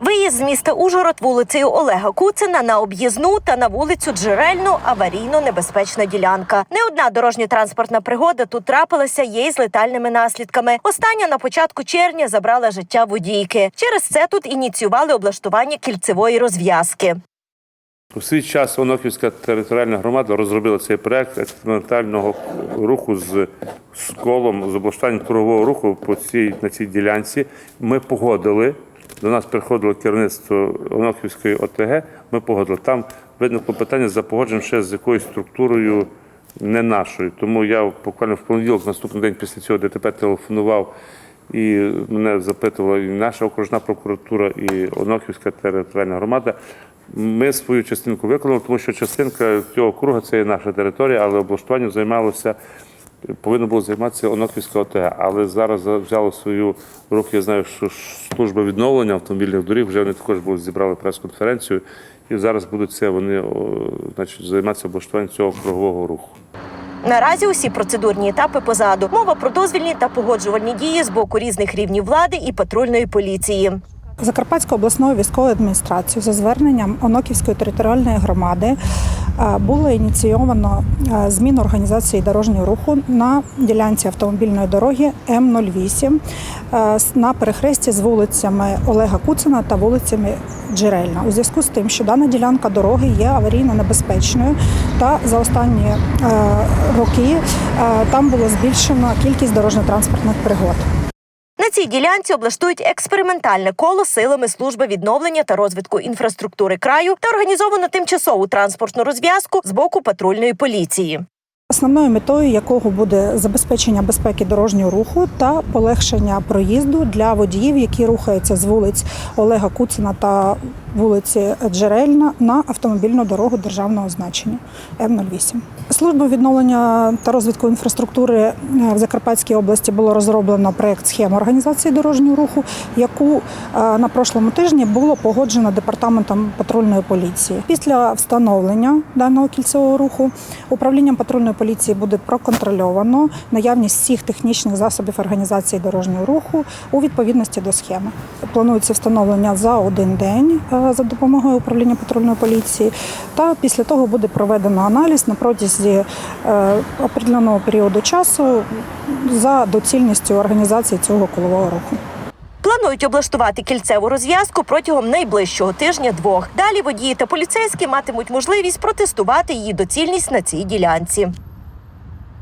Виїзд з міста Ужгород вулицею Олега Куцина на об'їзну та на вулицю Джерельну аварійно небезпечна ділянка. Не одна дорожньо-транспортна пригода тут трапилася, є з летальними наслідками. Остання на початку червня забрала життя водійки. Через це тут ініціювали облаштування кільцевої розв'язки. У свій час Онохівська територіальна громада розробила цей проект експериментального руху з, з колом з облаштуванням кругового руху по цій на цій ділянці. Ми погодили. До нас приходило керівництво Онохівської ОТГ. Ми погодили. Там виникло питання за погодженням ще з якоюсь структурою не нашою. Тому я буквально в понеділок, наступний день після цього ДТП телефонував і мене запитувала і наша окружна прокуратура, і Онохівська територіальна громада. Ми свою частинку виконали, тому що частинка цього круга це є наша територія, але облаштуванням займалося, повинно було займатися Оноківська ОТГ. Але зараз взяло свою руку, я знаю, що служба відновлення автомобільних доріг вже вони також були зібрали прес-конференцію, і зараз будуть це вони о, значить, займатися облаштуванням цього кругового руху. Наразі усі процедурні етапи позаду. Мова про дозвільні та погоджувальні дії з боку різних рівнів влади і патрульної поліції. Закарпатською обласною військовою адміністрацією за зверненням Оноківської територіальної громади було ініційовано зміну організації дорожнього руху на ділянці автомобільної дороги М08 е, с- на перехресті з вулицями Олега Куцина та вулицями Джерельна. У зв'язку з тим, що дана ділянка дороги є аварійно небезпечною, та за останні роки там було збільшено кількість дорожньо-транспортних пригод. На цій ділянці облаштують експериментальне коло силами служби відновлення та розвитку інфраструктури краю та організовано тимчасову транспортну розв'язку з боку патрульної поліції. Основною метою якого буде забезпечення безпеки дорожнього руху та полегшення проїзду для водіїв, які рухаються з вулиць Олега Куцина та вулиці Джерельна на автомобільну дорогу державного значення М08. Служба відновлення та розвитку інфраструктури е, в Закарпатській області було розроблено проект схема організації дорожнього руху, яку е, на прошлому тижні було погоджено департаментом патрульної поліції. Після встановлення даного кільцевого руху управлінням патрульної поліції буде проконтрольовано наявність всіх технічних засобів організації дорожнього руху у відповідності до схеми. Планується встановлення за один день е, за допомогою управління патрульної поліції. Та після того буде проведено аналіз на протязі е, определеного періоду часу за доцільністю організації цього колового руху. Планують облаштувати кільцеву розв'язку протягом найближчого тижня-двох. Далі водії та поліцейські матимуть можливість протестувати її доцільність на цій ділянці.